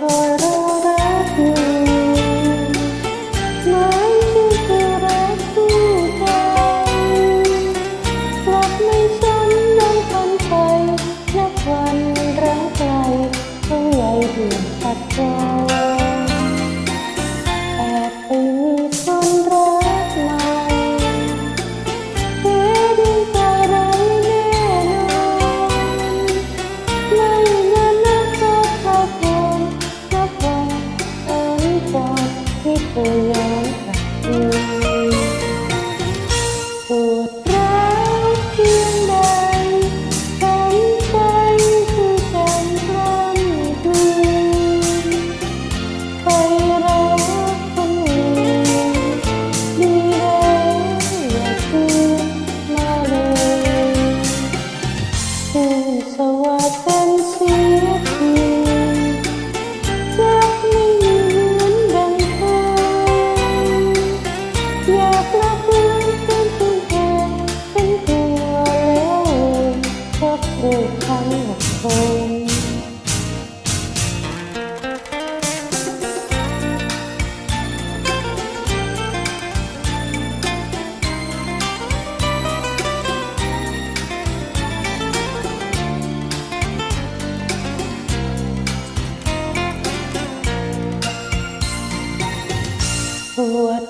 for ย้อนกลับคืนปวดร้าวเพียงใดช้ำใจคือการกล้ำกลืนไปรักคนอื่นดีแล้วอย่าคืนมาเลยคืนสวัสดิ์กันสี vô khai ngọc phong Hãy